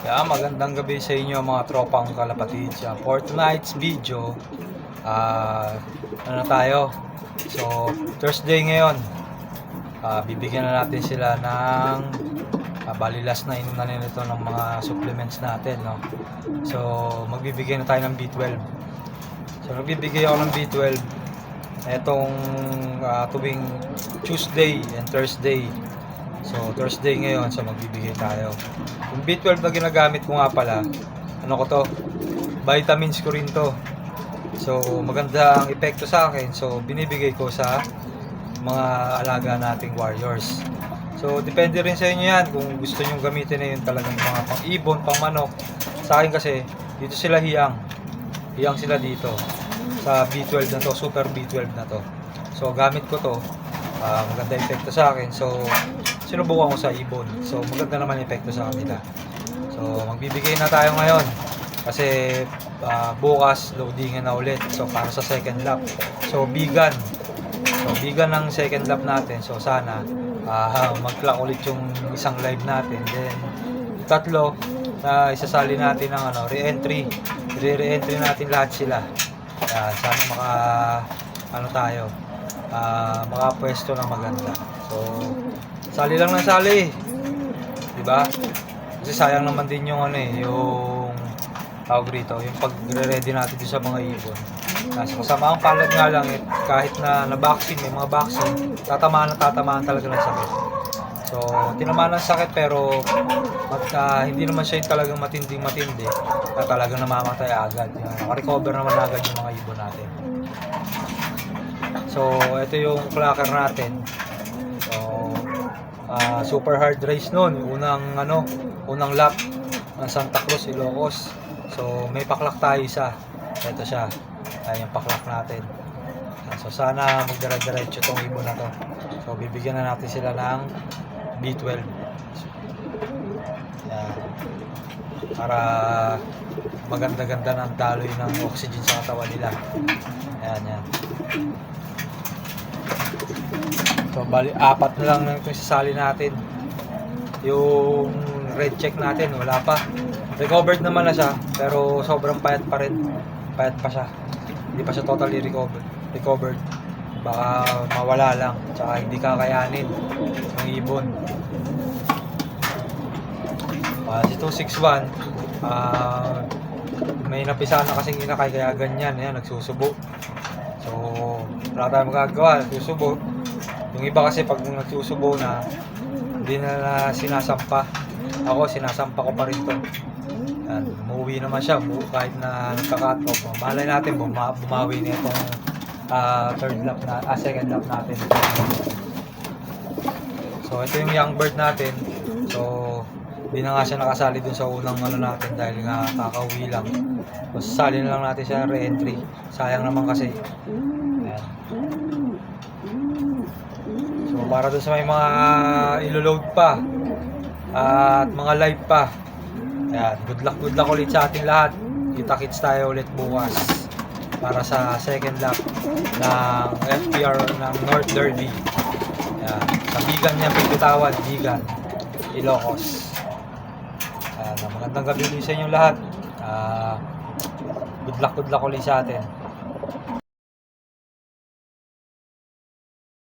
Yeah, magandang gabi sa inyo mga tropang kalapatid sa for tonight's video. Ah, ano tayo? So, Thursday ngayon. Ah, bibigyan na natin sila ng uh, bali last na inom na nila ito ng mga supplements natin, no? So, magbibigay na tayo ng B12. So, nagbibigay ako ng B12 etong ah, tuwing Tuesday and Thursday. So, Thursday ngayon, so magbibigay tayo. Yung B12 na ginagamit ko nga pala, ano ko to, vitamins ko rin to. So, maganda ang epekto sa akin. So, binibigay ko sa mga alaga nating warriors. So, depende rin sa inyo yan kung gusto nyo gamitin na yun talagang mga pang ibon, pang manok. Sa akin kasi, dito sila hiyang. Hiyang sila dito. Sa B12 na to, super B12 na to. So, gamit ko to. Ah, maganda epekto sa akin. So, sinubukan ko sa ibon. So, maganda naman epekto sa kanila. So, magbibigay na tayo ngayon. Kasi ah, bukas loadingan na ulit. So, para sa second lap. So, vegan. So, vegan ang second lap natin. So, sana ah, mag-clock ulit yung isang live natin. Then, tatlo na isasali natin ng ano, re-entry. Re-entry natin lahat sila. Yan, sana maka ano tayo ah makapwesto na maganda. So, sali lang ng sali. 'Di ba? Kasi sayang naman din yung ano eh, yung tawag rito, yung pagre-ready natin doon sa mga ibon. Kasi kasama ang palad nga lang eh, kahit na na-vaccine, may mga vaccine, tatamaan na tatamaan talaga ng sakit. So, tinamaan ng sakit pero mat, ah, hindi naman siya talagang matinding matindi na talagang namamatay agad. Yan, Nakarecover naman agad yung mga ibon natin. So, ito yung clacker natin. So, ah, super hard race noon. Unang ano, unang lap ng Santa Cruz, Ilocos. So, may paklak tayo isa. Ito siya. Ayan yung paklak natin. So, sana magdara-diretso tong ibon na to. So, bibigyan na natin sila ng B12. Yan. Para maganda-ganda ng daloy ng oxygen sa katawan nila. Ayan, yan. So, bali, apat na lang itong sasali natin. Yung red check natin, wala pa. Recovered naman na siya, pero sobrang payat pa rin. Payat pa siya. Hindi pa siya totally recovered. recovered. Baka mawala lang, tsaka hindi kakayanin ng ibon. Ah, si 261, ah, may napisa na kasing inakay kaya ganyan, yan, nagsusubo. So, wala tayong magagawa, nagsusubo. Yung iba kasi pag nagsusubo na, hindi na, na sinasampa. Ako, sinasampa ko pa rin to. Yan, umuwi naman siya, bu- kahit na nagka-cut off. Malay natin, buma- bumawi na itong ah, third lap na, ah, second lap natin. So, ito yung young bird natin. So, hindi na nga siya nakasali dun sa unang ano natin dahil nga kakauwi lang. So, sasali na lang natin siya re-entry. Sayang naman kasi. Ayan. So, para dun sa may mga ilo-load pa at mga live pa. Ayan, good luck, good luck ulit sa ating lahat. Kita-kits tayo ulit bukas para sa second lap ng FPR ng North Derby. Ayan, sa Bigan niya pagkatawad, Bigan, Ilocos. Uh, magandang gabi sa inyo lahat. Uh, good luck, good luck ulit sa atin.